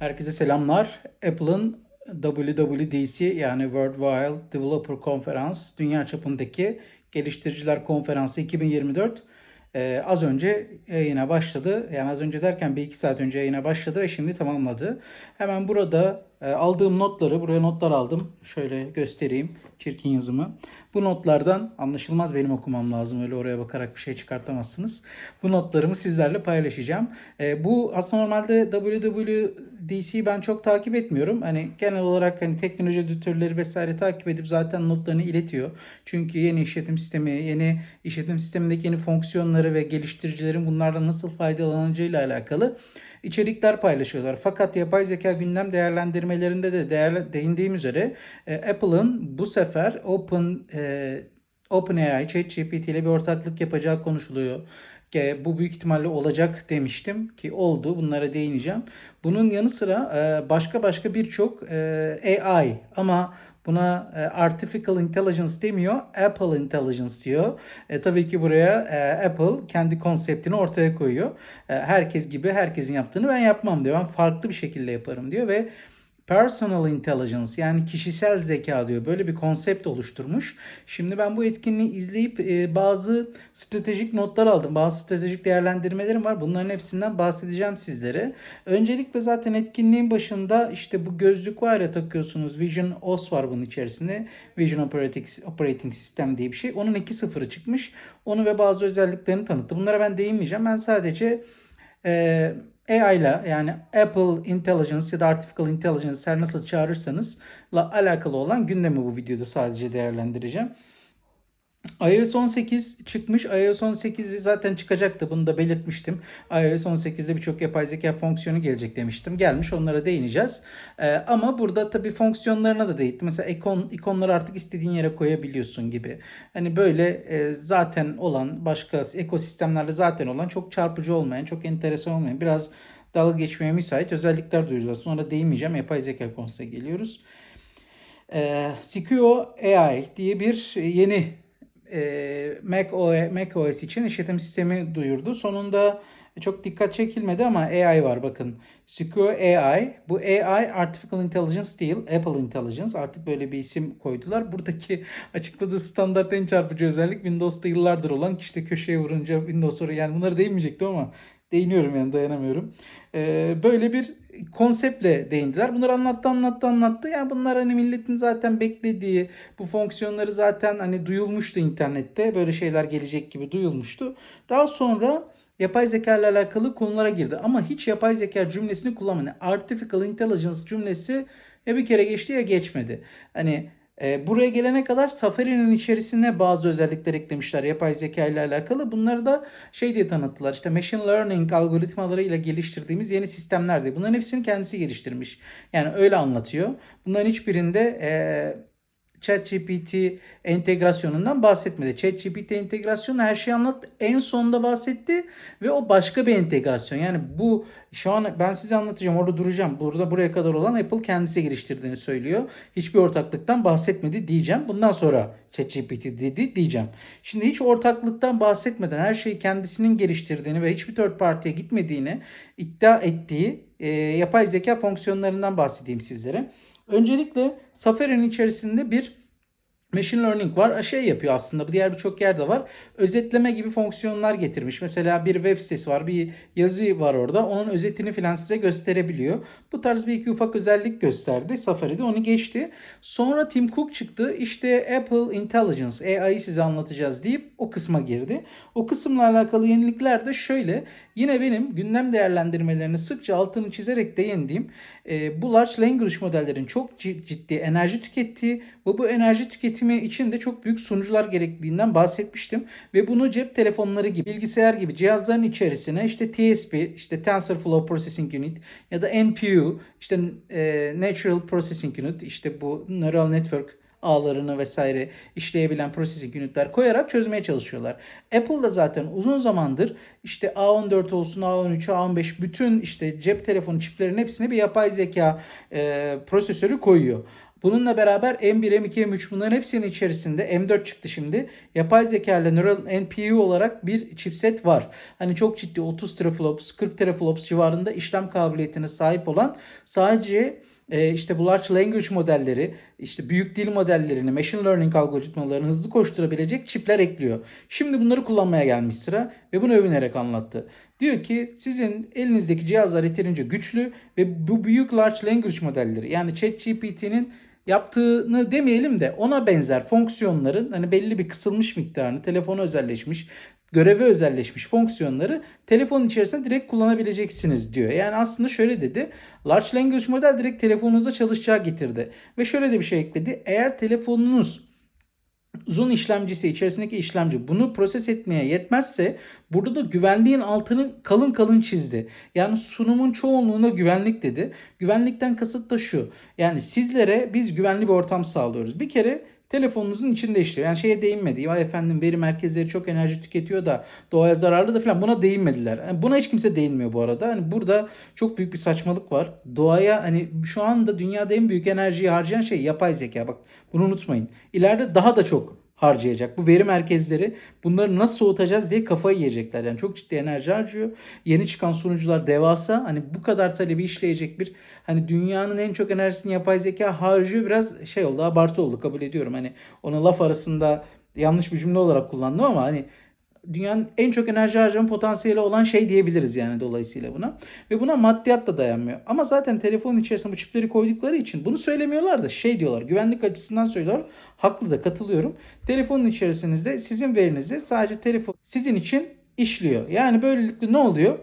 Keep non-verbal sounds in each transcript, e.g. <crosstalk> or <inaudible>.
Herkese selamlar. Apple'ın WWDC yani World Wide Developer Conference dünya çapındaki geliştiriciler konferansı 2024 e, az önce yayına başladı. Yani az önce derken bir iki saat önce yayına başladı ve şimdi tamamladı. Hemen burada e, aldığım notları, buraya notlar aldım. Şöyle göstereyim çirkin yazımı. Bu notlardan anlaşılmaz benim okumam lazım. Öyle oraya bakarak bir şey çıkartamazsınız. Bu notlarımı sizlerle paylaşacağım. E, bu aslında normalde WWDC'yi ben çok takip etmiyorum. Hani genel olarak hani teknoloji editörleri vesaire takip edip zaten notlarını iletiyor. Çünkü yeni işletim sistemi, yeni işletim sistemindeki yeni fonksiyonları ve geliştiricilerin bunlardan nasıl faydalanacağıyla alakalı içerikler paylaşıyorlar. Fakat yapay zeka gündem değerlendirmelerinde de değerli, değindiğim üzere e, Apple'ın bu sefer Open e, OpenAI, ChatGPT ile bir ortaklık yapacağı konuşuluyor. E, bu büyük ihtimalle olacak demiştim ki oldu. Bunlara değineceğim. Bunun yanı sıra e, başka başka birçok e, AI ama Buna e, artificial intelligence demiyor, Apple intelligence diyor. E, tabii ki buraya e, Apple kendi konseptini ortaya koyuyor. E, herkes gibi herkesin yaptığını ben yapmam diyor. Ben farklı bir şekilde yaparım diyor ve Personal Intelligence yani kişisel zeka diyor. Böyle bir konsept oluşturmuş. Şimdi ben bu etkinliği izleyip e, bazı stratejik notlar aldım. Bazı stratejik değerlendirmelerim var. Bunların hepsinden bahsedeceğim sizlere. Öncelikle zaten etkinliğin başında işte bu gözlük var ya takıyorsunuz. Vision OS var bunun içerisinde. Vision Operating, Operating System diye bir şey. Onun 2.0'ı çıkmış. Onu ve bazı özelliklerini tanıttı. Bunlara ben değinmeyeceğim. Ben sadece e, AI ile yani Apple Intelligence ya da Artificial Intelligence her nasıl çağırırsanız la alakalı olan gündemi bu videoda sadece değerlendireceğim iOS 18 çıkmış. iOS 18'i zaten çıkacaktı. Bunu da belirtmiştim. iOS 18'de birçok yapay zeka fonksiyonu gelecek demiştim. Gelmiş onlara değineceğiz. Ee, ama burada tabii fonksiyonlarına da değindim. Mesela ikon, ikonları artık istediğin yere koyabiliyorsun gibi. Hani böyle e, zaten olan başka ekosistemlerle zaten olan çok çarpıcı olmayan, çok enteresan olmayan, biraz dalga geçmeye müsait özellikler duyuyoruz. Sonra değinmeyeceğim. Yapay zeka konusuna geliyoruz. Ee, Secure AI diye bir yeni e, Mac, OS, Mac OS için işletim sistemi duyurdu. Sonunda çok dikkat çekilmedi ama AI var bakın. Secure AI. Bu AI Artificial Intelligence değil, Apple Intelligence. Artık böyle bir isim koydular. Buradaki <laughs> açıkladığı standart en çarpıcı özellik Windows'ta yıllardır olan işte köşeye vurunca Windows oraya yani bunları değinmeyecektim ama değiniyorum yani dayanamıyorum. Ee, böyle bir konseptle değindiler. Bunları anlattı anlattı anlattı. Yani bunlar hani milletin zaten beklediği bu fonksiyonları zaten hani duyulmuştu internette. Böyle şeyler gelecek gibi duyulmuştu. Daha sonra yapay zeka ile alakalı konulara girdi. Ama hiç yapay zeka cümlesini kullanmadı. Artificial intelligence cümlesi ya bir kere geçti ya geçmedi. Hani e, buraya gelene kadar Safari'nin içerisine bazı özellikler eklemişler yapay zeka ile alakalı. Bunları da şey diye tanıttılar. İşte machine learning algoritmalarıyla geliştirdiğimiz yeni sistemlerdi. Bunların hepsini kendisi geliştirmiş. Yani öyle anlatıyor. Bunların hiçbirinde e, ChatGPT entegrasyonundan bahsetmedi. ChatGPT entegrasyonu her şeyi anlat en sonunda bahsetti ve o başka bir entegrasyon. Yani bu şu an ben size anlatacağım orada duracağım. Burada buraya kadar olan Apple kendisi geliştirdiğini söylüyor. Hiçbir ortaklıktan bahsetmedi diyeceğim. Bundan sonra ChatGPT dedi diyeceğim. Şimdi hiç ortaklıktan bahsetmeden her şeyi kendisinin geliştirdiğini ve hiçbir third party'ye gitmediğini iddia ettiği e, yapay zeka fonksiyonlarından bahsedeyim sizlere. Öncelikle Safari'nin içerisinde bir Machine Learning var. Şey yapıyor aslında bu diğer birçok yerde var. Özetleme gibi fonksiyonlar getirmiş. Mesela bir web sitesi var. Bir yazı var orada. Onun özetini filan size gösterebiliyor. Bu tarz bir iki ufak özellik gösterdi. Safari'de onu geçti. Sonra Tim Cook çıktı. İşte Apple Intelligence AI'yi size anlatacağız deyip o kısma girdi. O kısımla alakalı yenilikler de şöyle. Yine benim gündem değerlendirmelerini sıkça altını çizerek değindiğim e, bu large language modellerin çok ciddi enerji tükettiği ve bu enerji tüketimi için de çok büyük sunucular gerekliliğinden bahsetmiştim. Ve bunu cep telefonları gibi, bilgisayar gibi cihazların içerisine işte TSP, işte TensorFlow Processing Unit ya da NPU, işte e, Natural Processing Unit, işte bu Neural Network ağlarını vesaire işleyebilen processing unitler koyarak çözmeye çalışıyorlar. Apple da zaten uzun zamandır işte A14 olsun, A13, A15 bütün işte cep telefonu çiplerinin hepsine bir yapay zeka e, prosesörü koyuyor. Bununla beraber M1, M2, M3 bunların hepsinin içerisinde M4 çıktı şimdi. Yapay zeka ile Neural NPU olarak bir chipset var. Hani çok ciddi 30 teraflops, 40 teraflops civarında işlem kabiliyetine sahip olan sadece e, işte bu large language modelleri, işte büyük dil modellerini, machine learning algoritmalarını hızlı koşturabilecek çipler ekliyor. Şimdi bunları kullanmaya gelmiş sıra ve bunu övünerek anlattı. Diyor ki sizin elinizdeki cihazlar yeterince güçlü ve bu büyük large language modelleri yani ChatGPT'nin yaptığını demeyelim de ona benzer fonksiyonların hani belli bir kısılmış miktarını telefona özelleşmiş göreve özelleşmiş fonksiyonları telefonun içerisinde direkt kullanabileceksiniz diyor. Yani aslında şöyle dedi. Large Language Model direkt telefonunuza çalışacağı getirdi. Ve şöyle de bir şey ekledi. Eğer telefonunuz uzun işlemcisi içerisindeki işlemci bunu proses etmeye yetmezse burada da güvenliğin altını kalın kalın çizdi. Yani sunumun çoğunluğuna güvenlik dedi. Güvenlikten kasıt da şu. Yani sizlere biz güvenli bir ortam sağlıyoruz. Bir kere telefonunuzun içinde işliyor. Yani şeye değinmedi. Ya efendim veri merkezleri çok enerji tüketiyor da doğaya zararlı da falan buna değinmediler. Yani buna hiç kimse değinmiyor bu arada. Hani burada çok büyük bir saçmalık var. Doğaya hani şu anda dünyada en büyük enerjiyi harcayan şey yapay zeka. Bak bunu unutmayın. İleride daha da çok harcayacak. Bu veri merkezleri bunları nasıl soğutacağız diye kafayı yiyecekler. Yani çok ciddi enerji harcıyor. Yeni çıkan sunucular devasa. Hani bu kadar talebi işleyecek bir hani dünyanın en çok enerjisini yapay zeka harcıyor. Biraz şey oldu abartı oldu kabul ediyorum. Hani onu laf arasında yanlış bir cümle olarak kullandım ama hani dünyanın en çok enerji harcama potansiyeli olan şey diyebiliriz yani dolayısıyla buna. Ve buna maddiyat da dayanmıyor. Ama zaten telefonun içerisine bu çipleri koydukları için bunu söylemiyorlar da şey diyorlar güvenlik açısından söylüyorlar. Haklı da katılıyorum. Telefonun içerisinde sizin verinizi sadece telefon sizin için işliyor. Yani böylelikle ne oluyor?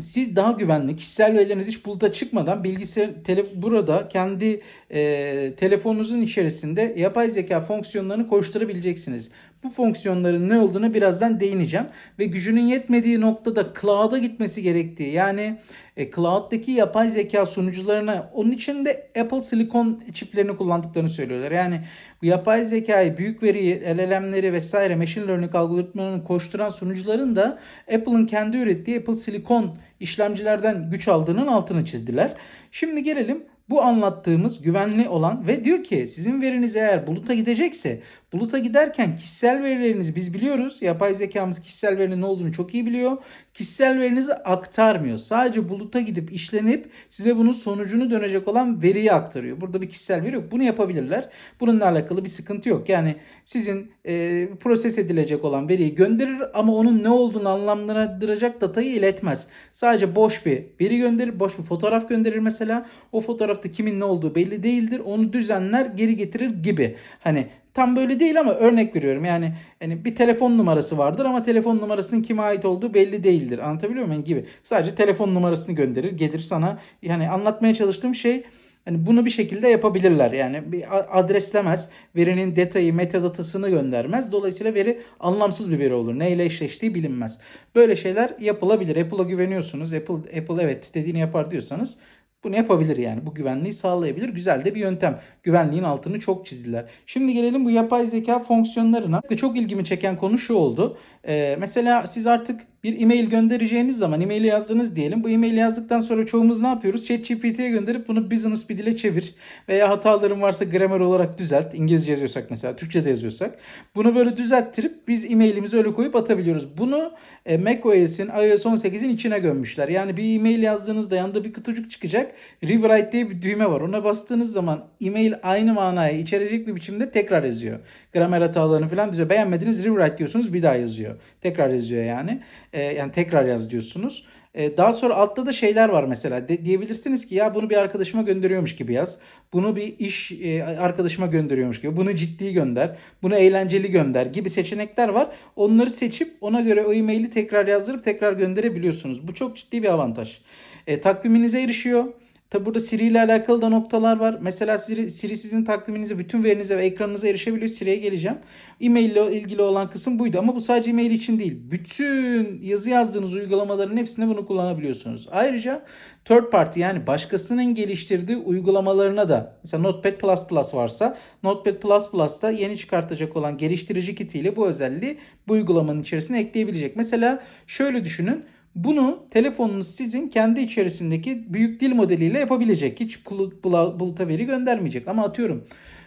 siz daha güvenli kişisel verileriniz hiç buluta çıkmadan bilgisayar tele, burada kendi e, telefonunuzun içerisinde yapay zeka fonksiyonlarını koşturabileceksiniz. Bu fonksiyonların ne olduğunu birazdan değineceğim ve gücünün yetmediği noktada cloud'a gitmesi gerektiği yani e, cloud'daki yapay zeka sunucularına onun için de Apple Silicon çiplerini kullandıklarını söylüyorlar. Yani bu yapay zekayı, büyük veriyi, LLM'leri vesaire machine learning algoritmalarını koşturan sunucuların da Apple'ın kendi ürettiği Apple Silicon işlemcilerden güç aldığının altını çizdiler. Şimdi gelelim bu anlattığımız güvenli olan ve diyor ki sizin veriniz eğer buluta gidecekse buluta giderken kişisel verilerinizi biz biliyoruz. Yapay zekamız kişisel verinin ne olduğunu çok iyi biliyor. Kişisel verinizi aktarmıyor. Sadece buluta gidip işlenip size bunun sonucunu dönecek olan veriyi aktarıyor. Burada bir kişisel veri yok. Bunu yapabilirler. Bununla alakalı bir sıkıntı yok. Yani sizin e, proses edilecek olan veriyi gönderir ama onun ne olduğunu anlamlandıracak datayı iletmez. Sadece boş bir veri gönderir. Boş bir fotoğraf gönderir mesela. O fotoğrafta kimin ne olduğu belli değildir. Onu düzenler geri getirir gibi. Hani tam böyle değil ama örnek veriyorum. Yani yani bir telefon numarası vardır ama telefon numarasının kime ait olduğu belli değildir. Anlatabiliyor muyum? Yani gibi. Sadece telefon numarasını gönderir, gelir sana. Yani anlatmaya çalıştığım şey Hani bunu bir şekilde yapabilirler. Yani bir adreslemez. Verinin detayı, metadatasını göndermez. Dolayısıyla veri anlamsız bir veri olur. Neyle eşleştiği bilinmez. Böyle şeyler yapılabilir. Apple'a güveniyorsunuz. Apple, Apple evet dediğini yapar diyorsanız bunu yapabilir yani. Bu güvenliği sağlayabilir. Güzel de bir yöntem. Güvenliğin altını çok çizdiler. Şimdi gelelim bu yapay zeka fonksiyonlarına. Çok ilgimi çeken konu şu oldu. Ee, mesela siz artık bir e-mail göndereceğiniz zaman e-mail yazdınız diyelim. Bu e-mail yazdıktan sonra çoğumuz ne yapıyoruz? ChatGPT'ye gönderip bunu business bir dile çevir. Veya hatalarım varsa gramer olarak düzelt. İngilizce yazıyorsak mesela, Türkçe de yazıyorsak. Bunu böyle düzelttirip biz e-mailimizi öyle koyup atabiliyoruz. Bunu e, macOS'in iOS 18'in içine gömmüşler. Yani bir e-mail yazdığınızda yanında bir kutucuk çıkacak. Rewrite diye bir düğme var. Ona bastığınız zaman e-mail aynı manayı içerecek bir biçimde tekrar yazıyor. Gramer hatalarını falan düzüyor. Beğenmediniz rewrite diyorsunuz bir daha yazıyor. Tekrar yazıyor yani. E, yani tekrar yaz diyorsunuz. E, daha sonra altta da şeyler var mesela. De, diyebilirsiniz ki ya bunu bir arkadaşıma gönderiyormuş gibi yaz. Bunu bir iş e, arkadaşıma gönderiyormuş gibi. Bunu ciddi gönder. Bunu eğlenceli gönder gibi seçenekler var. Onları seçip ona göre o e-maili tekrar yazdırıp tekrar gönderebiliyorsunuz. Bu çok ciddi bir avantaj. E, takviminize erişiyor. Tabi burada Siri ile alakalı da noktalar var. Mesela Siri, Siri sizin takviminize, bütün verinize ve ekranınıza erişebiliyor. Siri'ye geleceğim. E-mail ile ilgili olan kısım buydu ama bu sadece e-mail için değil. Bütün yazı yazdığınız uygulamaların hepsinde bunu kullanabiliyorsunuz. Ayrıca third party yani başkasının geliştirdiği uygulamalarına da mesela Notepad++ varsa Notepad++ da yeni çıkartacak olan geliştirici kitiyle bu özelliği bu uygulamanın içerisine ekleyebilecek. Mesela şöyle düşünün. Bunu telefonunuz sizin kendi içerisindeki büyük dil modeliyle yapabilecek. Hiç buluta veri göndermeyecek. Ama atıyorum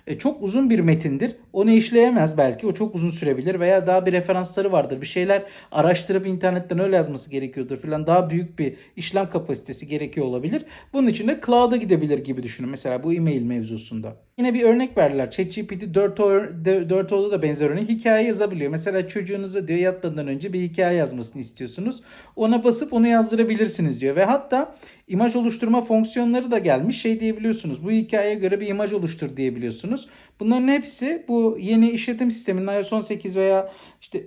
e, çok uzun bir metindir. Onu işleyemez belki. O çok uzun sürebilir veya daha bir referansları vardır. Bir şeyler araştırıp internetten öyle yazması gerekiyordur filan. Daha büyük bir işlem kapasitesi gerekiyor olabilir. Bunun için de cloud'a gidebilir gibi düşünün. Mesela bu e-mail mevzusunda. Yine bir örnek verdiler. ChatGPT 4o, 4o'da da benzer örnek hikaye yazabiliyor. Mesela çocuğunuza diyor yatmadan önce bir hikaye yazmasını istiyorsunuz. Ona basıp onu yazdırabilirsiniz diyor. Ve hatta imaj oluşturma fonksiyonları da gelmiş. Şey diyebiliyorsunuz. Bu hikayeye göre bir imaj oluştur diyebiliyorsunuz. Bunların hepsi bu yeni işletim sisteminin iOS 18 veya işte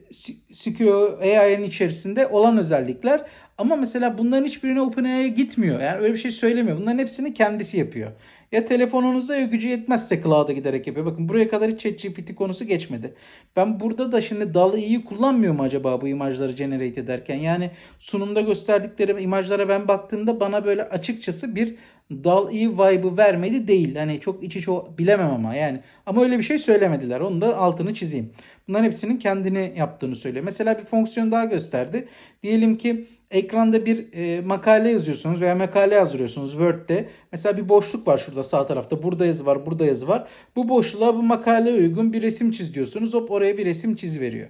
Secure AI'nin içerisinde olan özellikler. Ama mesela bunların hiçbirine OpenAI'ye gitmiyor. Yani öyle bir şey söylemiyor. Bunların hepsini kendisi yapıyor. Ya telefonunuzda ya gücü yetmezse cloud'a giderek yapıyor. Bakın buraya kadar hiç ChatGPT konusu geçmedi. Ben burada da şimdi DALL-E'yi kullanmıyor mu acaba bu imajları generate ederken? Yani sunumda gösterdikleri imajlara ben baktığımda bana böyle açıkçası bir DALL-E vibe'ı vermedi değil. Hani çok iç içe bilemem ama yani. Ama öyle bir şey söylemediler. Onu da altını çizeyim. Bunların hepsinin kendini yaptığını söylüyor. Mesela bir fonksiyon daha gösterdi. Diyelim ki ekranda bir e, makale yazıyorsunuz veya makale yazdırıyorsunuz Word'de. Mesela bir boşluk var şurada sağ tarafta. Burada yazı var, burada yazı var. Bu boşluğa bu makaleye uygun bir resim çiz diyorsunuz. Hop oraya bir resim çiz veriyor.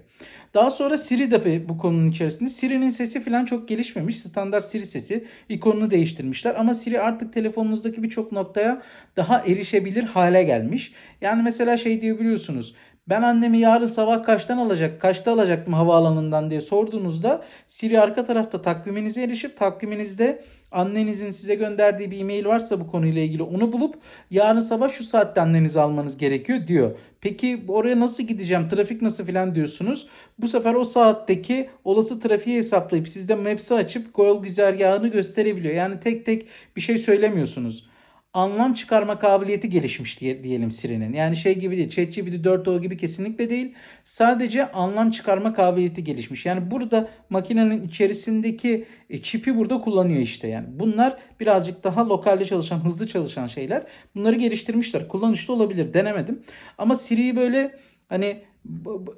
Daha sonra Siri de bu konunun içerisinde. Siri'nin sesi falan çok gelişmemiş. Standart Siri sesi. ikonunu değiştirmişler. Ama Siri artık telefonunuzdaki birçok noktaya daha erişebilir hale gelmiş. Yani mesela şey diyebiliyorsunuz. Ben annemi yarın sabah kaçtan alacak, kaçta alacaktım havaalanından diye sorduğunuzda Siri arka tarafta takviminize erişip takviminizde annenizin size gönderdiği bir e-mail varsa bu konuyla ilgili onu bulup yarın sabah şu saatte annenizi almanız gerekiyor diyor. Peki oraya nasıl gideceğim, trafik nasıl filan diyorsunuz. Bu sefer o saatteki olası trafiği hesaplayıp sizde Maps'i açıp yol güzergahını gösterebiliyor. Yani tek tek bir şey söylemiyorsunuz anlam çıkarma kabiliyeti gelişmiş diye diyelim Siri'nin. Yani şey gibi değil. ChatGPT 4o gibi kesinlikle değil. Sadece anlam çıkarma kabiliyeti gelişmiş. Yani burada makinenin içerisindeki e, çipi burada kullanıyor işte yani. Bunlar birazcık daha lokalde çalışan, hızlı çalışan şeyler. Bunları geliştirmişler. Kullanışlı olabilir. Denemedim. Ama Siri'yi böyle hani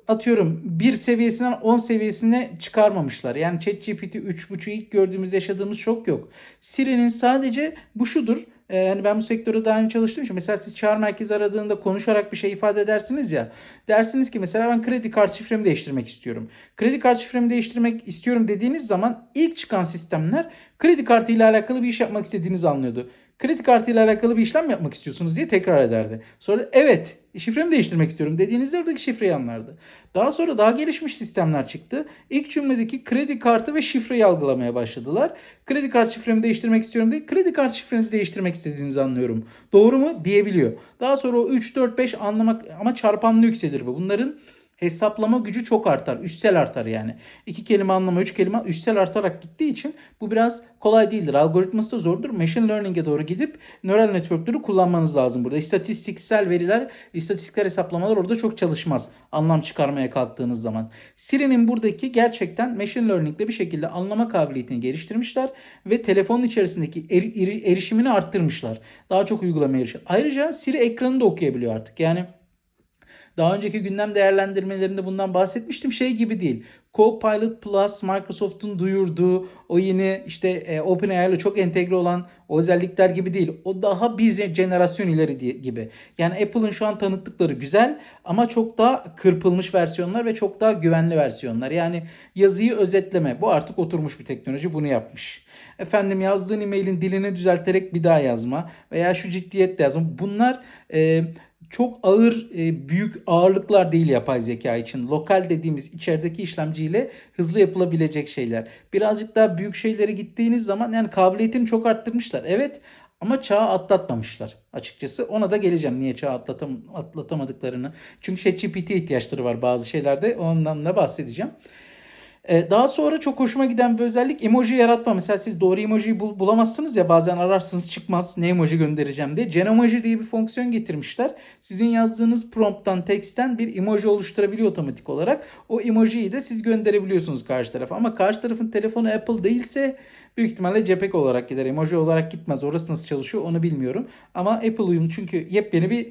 atıyorum bir seviyesinden 10 seviyesine çıkarmamışlar. Yani ChatGPT 3.5'u ilk gördüğümüzde yaşadığımız şok yok. Siri'nin sadece bu şudur. Ee, yani ben bu sektörde daha önce çalıştığım için mesela siz çağrı merkezi aradığında konuşarak bir şey ifade edersiniz ya. Dersiniz ki mesela ben kredi kart şifremi değiştirmek istiyorum. Kredi kart şifremi değiştirmek istiyorum dediğiniz zaman ilk çıkan sistemler kredi kartı ile alakalı bir iş yapmak istediğinizi anlıyordu kredi kartı ile alakalı bir işlem yapmak istiyorsunuz diye tekrar ederdi. Sonra evet şifremi değiştirmek istiyorum dediğinizde oradaki şifreyi anlardı. Daha sonra daha gelişmiş sistemler çıktı. İlk cümledeki kredi kartı ve şifreyi algılamaya başladılar. Kredi kart şifremi değiştirmek istiyorum değil, kredi kart şifrenizi değiştirmek istediğinizi anlıyorum. Doğru mu? Diyebiliyor. Daha sonra o 3, 4, 5 anlamak ama çarpanlı yükselir bu. Bunların hesaplama gücü çok artar. Üstel artar yani. İki kelime anlama, üç kelime üstel artarak gittiği için bu biraz kolay değildir. Algoritması da zordur. Machine learning'e doğru gidip nöral network'leri kullanmanız lazım burada. İstatistiksel veriler, istatistiksel hesaplamalar orada çok çalışmaz. Anlam çıkarmaya kalktığınız zaman. Siri'nin buradaki gerçekten machine learning ile bir şekilde anlama kabiliyetini geliştirmişler ve telefonun içerisindeki er, er, erişimini arttırmışlar. Daha çok uygulamaya erişiyor. Ayrıca Siri ekranını da okuyabiliyor artık. Yani daha önceki gündem değerlendirmelerinde bundan bahsetmiştim. Şey gibi değil. Copilot Plus Microsoft'un duyurduğu o yeni işte e, OpenAI ile çok entegre olan o özellikler gibi değil. O daha bir jenerasyon ileri diye, gibi. Yani Apple'ın şu an tanıttıkları güzel ama çok daha kırpılmış versiyonlar ve çok daha güvenli versiyonlar. Yani yazıyı özetleme. Bu artık oturmuş bir teknoloji bunu yapmış. Efendim yazdığın e-mailin dilini düzelterek bir daha yazma veya şu ciddiyetle yazma. Bunlar e, çok ağır e, büyük ağırlıklar değil yapay zeka için. Lokal dediğimiz içerideki işlemciyle hızlı yapılabilecek şeyler. Birazcık daha büyük şeylere gittiğiniz zaman yani kabiliyetini çok arttırmışlar. Evet ama çağı atlatmamışlar açıkçası. Ona da geleceğim niye çağı atlatam atlatamadıklarını. Çünkü ChatGPT ihtiyaçları var bazı şeylerde. Ondan da bahsedeceğim. Ee, daha sonra çok hoşuma giden bir özellik emoji yaratma. Mesela siz doğru emojiyi bul- bulamazsınız ya bazen ararsınız çıkmaz ne emoji göndereceğim diye. Genomoji diye bir fonksiyon getirmişler. Sizin yazdığınız prompttan, teksten bir emoji oluşturabiliyor otomatik olarak. O emojiyi de siz gönderebiliyorsunuz karşı tarafa. Ama karşı tarafın telefonu Apple değilse büyük ihtimalle JPEG olarak gider. Emoji olarak gitmez. Orası nasıl çalışıyor onu bilmiyorum. Ama Apple uyumlu çünkü yepyeni bir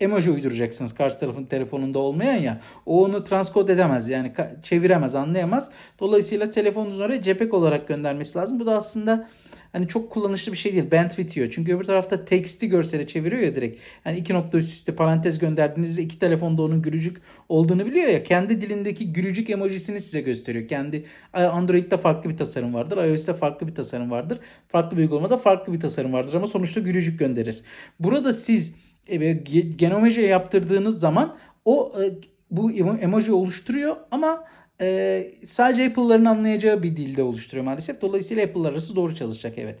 emoji uyduracaksınız karşı tarafın telefonunda olmayan ya. O onu transkod edemez yani çeviremez, anlayamaz. Dolayısıyla telefonunuzun oraya JPEG olarak göndermesi lazım. Bu da aslında hani çok kullanışlı bir şey değil. Bandwidth yiyor. Çünkü öbür tarafta teksti görsele çeviriyor ya direkt. Hani iki nokta üst üste parantez gönderdiğinizde iki telefonda onun gülücük olduğunu biliyor ya. Kendi dilindeki gülücük emojisini size gösteriyor. Kendi Android'de farklı bir tasarım vardır. iOS'te farklı bir tasarım vardır. Farklı bir uygulamada farklı bir tasarım vardır ama sonuçta gülücük gönderir. Burada siz e, genomeji yaptırdığınız zaman o e, bu emoji oluşturuyor ama e, sadece Apple'ların anlayacağı bir dilde oluşturuyor maalesef. Dolayısıyla Apple'lar arası doğru çalışacak evet.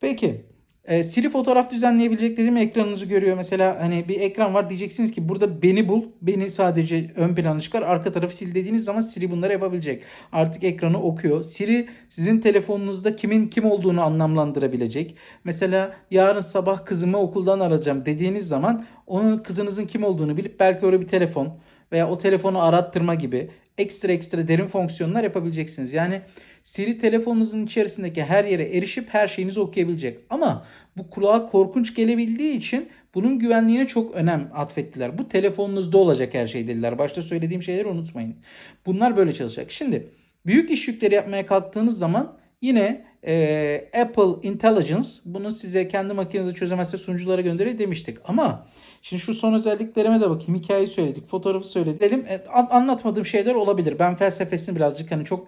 Peki e, Siri fotoğraf düzenleyebilecek dediğim ekranınızı görüyor. Mesela hani bir ekran var diyeceksiniz ki burada beni bul. Beni sadece ön plana çıkar. Arka tarafı sil dediğiniz zaman Siri bunları yapabilecek. Artık ekranı okuyor. Siri sizin telefonunuzda kimin kim olduğunu anlamlandırabilecek. Mesela yarın sabah kızımı okuldan arayacağım dediğiniz zaman onun kızınızın kim olduğunu bilip belki öyle bir telefon veya o telefonu arattırma gibi ekstra ekstra derin fonksiyonlar yapabileceksiniz. Yani Siri telefonunuzun içerisindeki her yere erişip her şeyinizi okuyabilecek. Ama bu kulağa korkunç gelebildiği için bunun güvenliğine çok önem atfettiler. Bu telefonunuzda olacak her şey dediler. Başta söylediğim şeyleri unutmayın. Bunlar böyle çalışacak. Şimdi büyük iş yükleri yapmaya kalktığınız zaman yine e, Apple Intelligence bunu size kendi makinenizi çözemezse sunuculara gönderir demiştik. Ama Şimdi şu son özelliklerime de bakayım. Hikayeyi söyledik, fotoğrafı söyledik. Dedim e, anlatmadığım şeyler olabilir. Ben felsefesini birazcık hani çok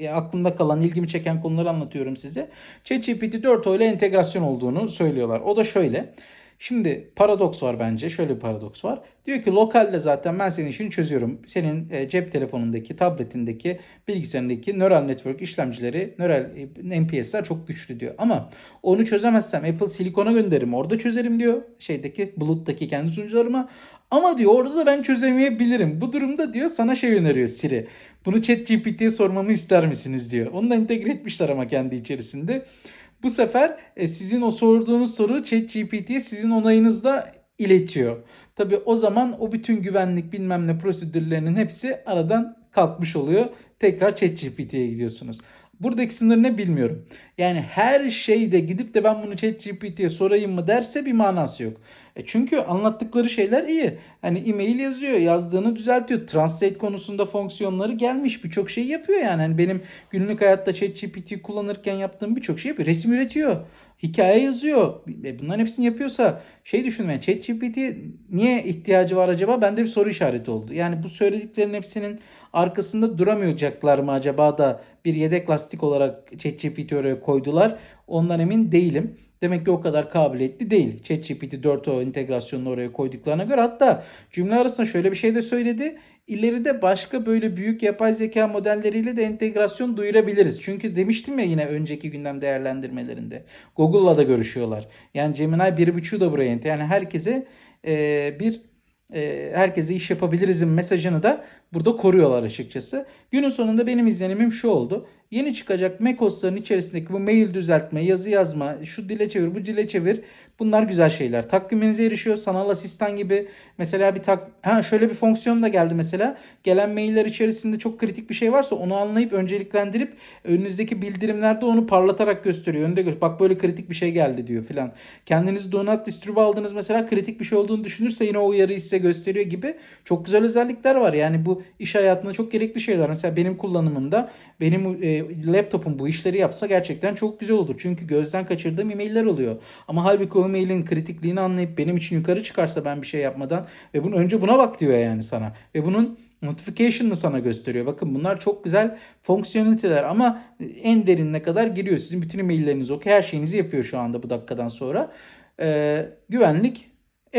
e, aklımda kalan, ilgimi çeken konuları anlatıyorum size. ChatGPT 4o ile entegrasyon olduğunu söylüyorlar. O da şöyle. Şimdi paradoks var bence. Şöyle bir paradoks var. Diyor ki lokalle zaten ben senin işini çözüyorum. Senin e, cep telefonundaki, tabletindeki, bilgisayarındaki neural network işlemcileri, neural e, NPS'ler çok güçlü diyor. Ama onu çözemezsem Apple Silicon'a gönderirim. Orada çözerim diyor. Şeydeki bulut'taki kendi sunucularıma. Ama diyor orada da ben çözemeyebilirim. Bu durumda diyor sana şey öneriyor Siri. Bunu ChatGPT'ye sormamı ister misiniz diyor. Onu da entegre etmişler ama kendi içerisinde. Bu sefer e, sizin o sorduğunuz soru ChatGPT'ye sizin onayınızla iletiyor. Tabi o zaman o bütün güvenlik bilmem ne prosedürlerinin hepsi aradan kalkmış oluyor. Tekrar ChatGPT'ye gidiyorsunuz. Buradaki sınır ne bilmiyorum. Yani her şeyde gidip de ben bunu ChatGPT'ye sorayım mı derse bir manası yok. E çünkü anlattıkları şeyler iyi. Hani e-mail yazıyor, yazdığını düzeltiyor. Translate konusunda fonksiyonları gelmiş. Birçok şey yapıyor yani. Hani benim günlük hayatta ChatGPT kullanırken yaptığım birçok şey yapıyor. Resim üretiyor. Hikaye yazıyor. E bunların hepsini yapıyorsa şey düşünmeyin. ChatGPT niye ihtiyacı var acaba? Bende bir soru işareti oldu. Yani bu söylediklerin hepsinin arkasında duramayacaklar mı acaba da bir yedek lastik olarak ChatGPT oraya koydular. Ondan emin değilim. Demek ki o kadar kabiliyetli değil. ChatGPT 4o entegrasyonunu oraya koyduklarına göre hatta cümle arasında şöyle bir şey de söyledi. İleride başka böyle büyük yapay zeka modelleriyle de entegrasyon duyurabiliriz. Çünkü demiştim ya yine önceki gündem değerlendirmelerinde. Google'la da görüşüyorlar. Yani Gemini 1.5'u da buraya. Yani herkese e, bir herkese iş yapabilirizin mesajını da burada koruyorlar açıkçası. Günün sonunda benim izlenimim şu oldu. Yeni çıkacak macOS'ların içerisindeki bu mail düzeltme, yazı yazma, şu dile çevir, bu dile çevir Bunlar güzel şeyler. Takviminize erişiyor. Sanal asistan gibi mesela bir tak ha şöyle bir fonksiyon da geldi mesela. Gelen mailler içerisinde çok kritik bir şey varsa onu anlayıp önceliklendirip önünüzdeki bildirimlerde onu parlatarak gösteriyor. Önde gör. Bak böyle kritik bir şey geldi diyor filan. Kendiniz do not aldınız mesela kritik bir şey olduğunu düşünürse yine o uyarıyı size gösteriyor gibi çok güzel özellikler var. Yani bu iş hayatında çok gerekli şeyler. Mesela benim kullanımımda benim e, laptopum bu işleri yapsa gerçekten çok güzel olur. Çünkü gözden kaçırdığım e-mailler oluyor. Ama halbuki o mailin kritikliğini anlayıp benim için yukarı çıkarsa ben bir şey yapmadan ve bunu önce buna bak diyor yani sana. Ve bunun notification'ını sana gösteriyor. Bakın bunlar çok güzel fonksiyoneliteler ama en derinine kadar giriyor. Sizin bütün e-maillerinizi okuyor. Her şeyinizi yapıyor şu anda bu dakikadan sonra. Ee, güvenlik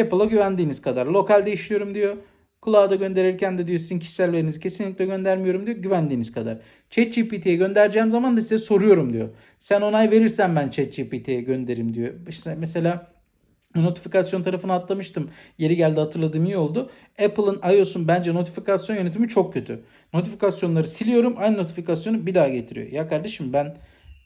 Apple'a güvendiğiniz kadar. Lokalde işliyorum diyor. Cloud'a gönderirken de diyor sizin kişisel verinizi kesinlikle göndermiyorum diyor. Güvendiğiniz kadar. ChatGPT'ye göndereceğim zaman da size soruyorum diyor. Sen onay verirsen ben ChatGPT'ye gönderirim diyor. İşte mesela notifikasyon tarafına atlamıştım. Yeri geldi hatırladığım iyi oldu. Apple'ın iOS'un bence notifikasyon yönetimi çok kötü. Notifikasyonları siliyorum. Aynı notifikasyonu bir daha getiriyor. Ya kardeşim ben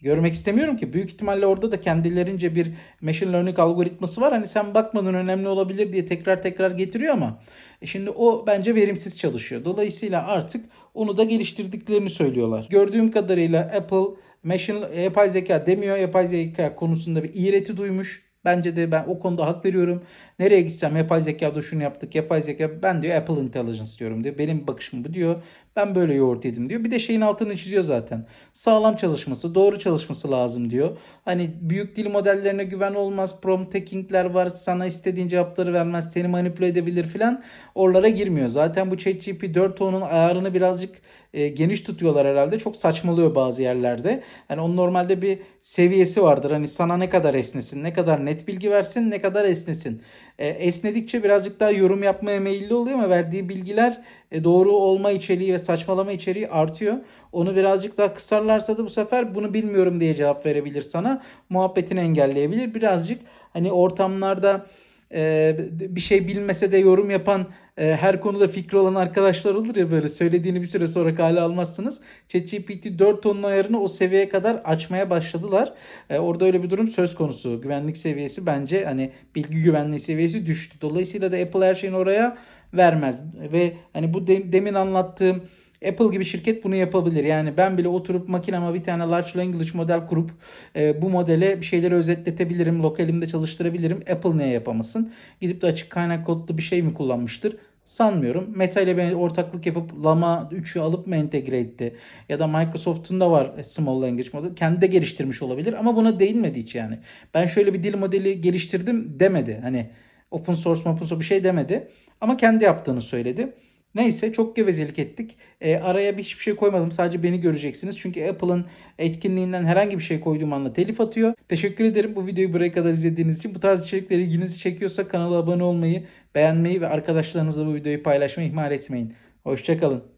görmek istemiyorum ki. Büyük ihtimalle orada da kendilerince bir machine learning algoritması var. Hani sen bakmadın önemli olabilir diye tekrar tekrar getiriyor ama e şimdi o bence verimsiz çalışıyor. Dolayısıyla artık onu da geliştirdiklerini söylüyorlar. Gördüğüm kadarıyla Apple machine yapay zeka demiyor. Yapay zeka konusunda bir iğreti duymuş. Bence de ben o konuda hak veriyorum. Nereye gitsem yapay zekada şunu yaptık. Yapay zeka ben diyor Apple Intelligence diyorum diyor. Benim bakışım bu diyor. Ben böyle yoğurt yedim diyor. Bir de şeyin altını çiziyor zaten. Sağlam çalışması, doğru çalışması lazım diyor. Hani büyük dil modellerine güven olmaz. Prompt taking'ler var. Sana istediğin cevapları vermez. Seni manipüle edebilir filan. Oralara girmiyor. Zaten bu ChatGPT 4.10'un ayarını birazcık e, geniş tutuyorlar herhalde. Çok saçmalıyor bazı yerlerde. Hani onun normalde bir seviyesi vardır. Hani sana ne kadar esnesin, ne kadar net bilgi versin, ne kadar esnesin. E, esnedikçe birazcık daha yorum yapmaya meyilli oluyor ama verdiği bilgiler e, doğru olma içeriği ve saçmalama içeriği artıyor. Onu birazcık daha kısarlarsa da bu sefer bunu bilmiyorum diye cevap verebilir sana. Muhabbetini engelleyebilir. Birazcık hani ortamlarda e, bir şey bilmese de yorum yapan e, her konuda fikri olan arkadaşlar olur ya böyle söylediğini bir süre sonra kale almazsınız. ChatGPT 4 tonun ayarını o seviyeye kadar açmaya başladılar. E, orada öyle bir durum söz konusu. Güvenlik seviyesi bence hani bilgi güvenliği seviyesi düştü. Dolayısıyla da Apple her şeyini oraya vermez. Ve hani bu de- demin anlattığım Apple gibi şirket bunu yapabilir. Yani ben bile oturup makinama bir tane large language model kurup e, bu modele bir şeyleri özetletebilirim. Lokalimde çalıştırabilirim. Apple niye yapamasın? Gidip de açık kaynak kodlu bir şey mi kullanmıştır? Sanmıyorum. Meta ile ben ortaklık yapıp Llama 3'ü alıp mı entegre etti? Ya da Microsoft'un da var Small Language Model. Kendi de geliştirmiş olabilir ama buna değinmedi hiç yani. Ben şöyle bir dil modeli geliştirdim demedi. Hani open source open source bir şey demedi. Ama kendi yaptığını söyledi. Neyse çok gevezelik ettik. E, araya bir hiçbir şey koymadım. Sadece beni göreceksiniz. Çünkü Apple'ın etkinliğinden herhangi bir şey koyduğum anda telif atıyor. Teşekkür ederim bu videoyu buraya kadar izlediğiniz için. Bu tarz içerikler ilginizi çekiyorsa kanala abone olmayı, beğenmeyi ve arkadaşlarınızla bu videoyu paylaşmayı ihmal etmeyin. Hoşçakalın.